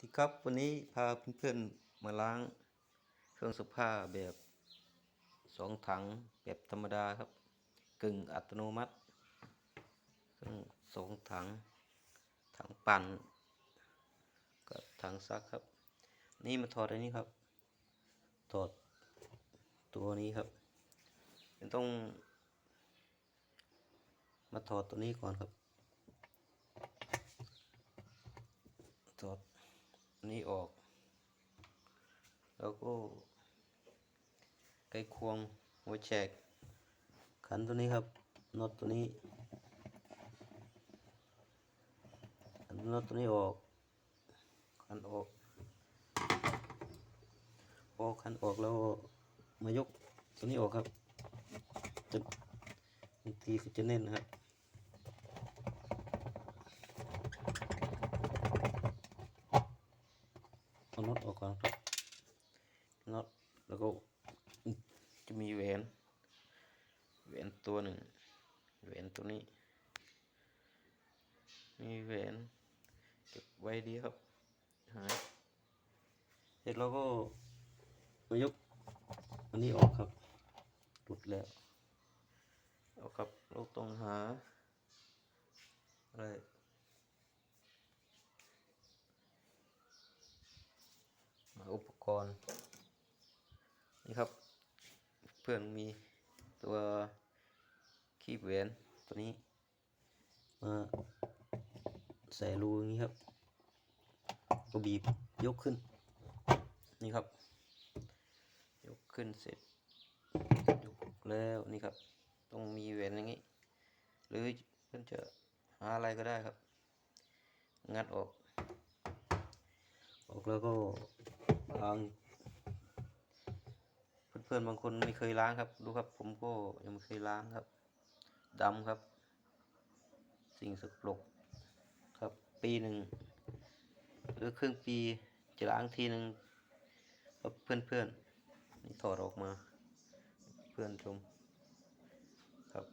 ที่ครับวันนี้พาเพื่อนๆมาล้างเครื่องซักผ้าแบบสองถังแบบธรรมดาครับกึ่งอัตโนมัติเครื่องสองถังถังปั่นกับถังซักครับ นี่มาถอดอันนี้ครับถอดตัวนี้ครับต้อง มาถอดตัวนี้ก่อนครับถอด นี้ออก แล้วก็ไขควงหัวแฉกขันตัวนี้ครับน็อตตัวนี้นน็อตตัวนี้ออกขันออกออกขันออกแล้วมายกตัวนี้ออกครับจะบางทีก็จะแน่นนะครับ เอา น็อตออกก่อนครับน็อตแล้วก็จะมีแหวนแหวนตัวหนึ่งแหวนตัวนี้ มีแหวนเก็บไว้ดีครับหายเสร็จแล้วก็มายกอันนี้ออกครับหลุดแล้วเอาครับเราต้องหาอะไร มา อุปกรณ์นี่ครับ เพื่อนมีตัวคีบแหวนตัวนี้มาใส่รูอย่างนี้ครับก็บีบยกขึ้น นี่ครับ ยกขึ้นเสร็จยกแล้วนี่ครับต้องมีแหวนอย่างนี้ หรือเพื่อนจะหาอะไรก็ได้ครับ งัดออก ออกแล้วก็ ล้างเพื่อนๆบางคนไม่เคยล้างครับ ดูครับ ผมก็ยังไม่เคยล้างครับดำครับ สิ่งสกปรกครับ ปีหนึ่งหรือครึ่งปีจะล้างทีหนึ่งครับเพื่อนๆนี่ถอดออกมา เพื่อนชม